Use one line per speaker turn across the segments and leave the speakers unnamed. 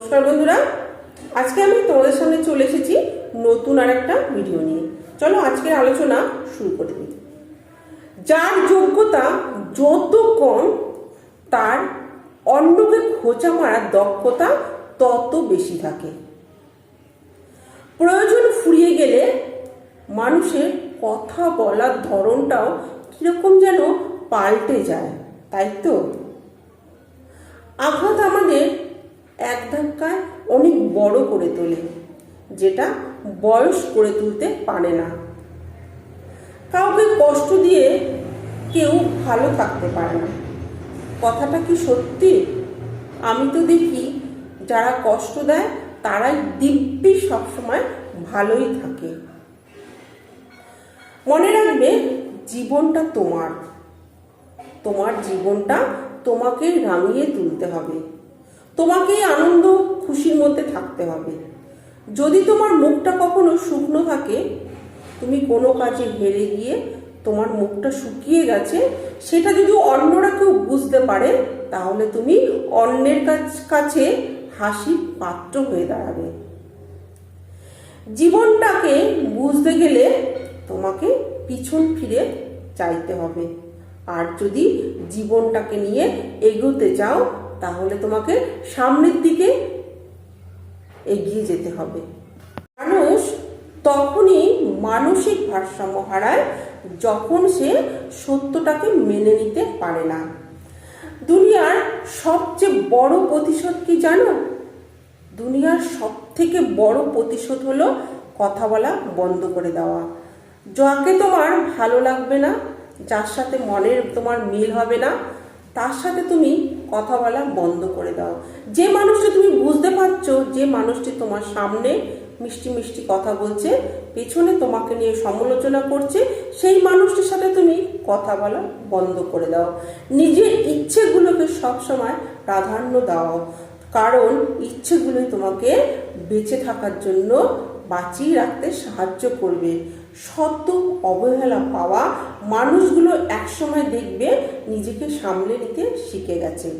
নমস্কার বন্ধুরা, আজকে আমি তোমাদের সামনে চলে এসেছি নতুন আর একটা ভিডিও নিয়ে। চলো আজকের আলোচনা শুরু করে যার যোগ্যতা যত কম, তার অন্যকে খোঁচা মারার দক্ষতা তত বেশি থাকে। প্রয়োজন ফুরিয়ে গেলে মানুষের কথা বলার ধরনটাও কীরকম যেন পাল্টে যায়, তাই তো? আঘাত আমাদের এক ধাক্কায় অনেক বড় করে তোলে, যেটা বয়স করে তুলতে পারে না। কাউকে কষ্ট দিয়ে কেউ ভালো থাকতে পারে না। কথাটা কি সত্যি? আমি তো দেখি যারা কষ্ট দেয়, তারাই দিব্যি সবসময় ভালোই থাকে। মনে রাখবে, জীবনটা তোমার। তোমার জীবনটা তোমাকে রাঙিয়ে তুলতে হবে। তোমাকেই আনন্দ, খুশির মধ্যে থাকতে হবে। যদি তোমার মুখটা কখনো শুকনো থাকে, তুমি কোনো কাজে হেরে গিয়ে তোমার মুখটা শুকিয়ে গেছে, সেটা যদি অন্যরা কেউ বুঝতে পারে, তাহলে তুমি অন্যের কাছ- হাসির পাত্র হয়ে দাঁড়াবে। জীবনটাকে বুঝতে গেলে তোমাকে পিছন ফিরে চাইতে হবে। আর যদি জীবনটাকে নিয়ে এগোতে চাও তাহলে তোমাকে সামনের দিকে এগিয়ে যেতে হবে। মানুষ তখনই মানসিক ভারসাম্য হারায় যখন সে সত্যটাকে মেনে নিতে পারে না। দুনিয়ার সবচেয়ে বড় প্রতিশোধ কি জানো? দুনিয়ার সব থেকে বড় প্রতিশোধ হলো কথা বলা বন্ধ করে দেওয়া। যাকে তোমার ভালো লাগবে না, যার সাথে মনের তোমার মিল হবে না তার সাথে তুমি কথা বলা বন্ধ করে দাও। যে মানুষটা তুমি বুঝতে পারছ, যে মানুষটি তোমার সামনে মিষ্টি মিষ্টি কথা বলছে, পেছনে তোমাকে নিয়ে সমালোচনা করছে, সেই মানুষটির সাথে তুমি কথা বলা বন্ধ করে দাও। নিজের ইচ্ছেগুলোকে সবসময় প্রাধান্য দাও। কারণ ইচ্ছেগুলো তোমাকে বেঁচে থাকার জন্য বাঁচিয়ে রাখতে সাহায্য করবে। শত অবহেলা পাওয়া মানুষগুলো একসময় দেখবে নিজেকে সামলে নিতে শিখে গেছে।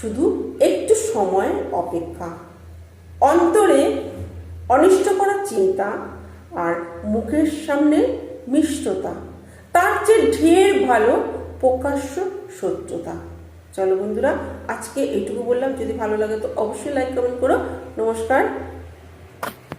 শুধু একটু সময়ের অপেক্ষা। অন্তরে অনিষ্ট করার চিন্তা আর মুখের সামনে মিষ্টতা। তার চেয়ে ঢের ভালো প্রকাশ্য সত্যতা চলো বন্ধুরা, আজকে এইটুকু বললাম। যদি ভালো লাগে তো অবশ্যই লাইক কমেন্ট করো। নমস্কার।